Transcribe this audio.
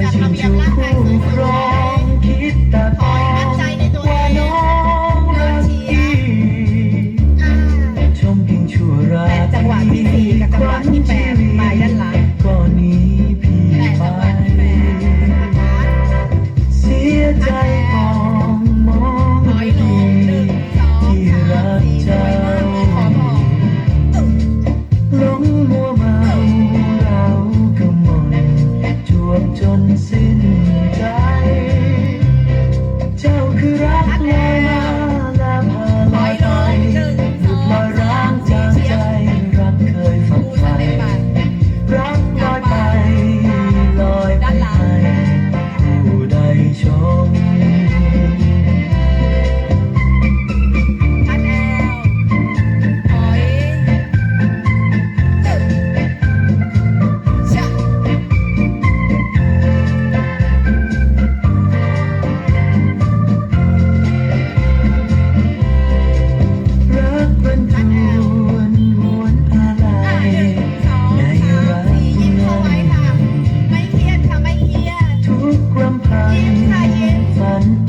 ยชินชูผู้ครองคิดตาตองว่าน้องรักพี่ชมเพียงชั่วรายจังหวะที่สี่กับจัยี่แนหลังก่อนนี้พี่ไน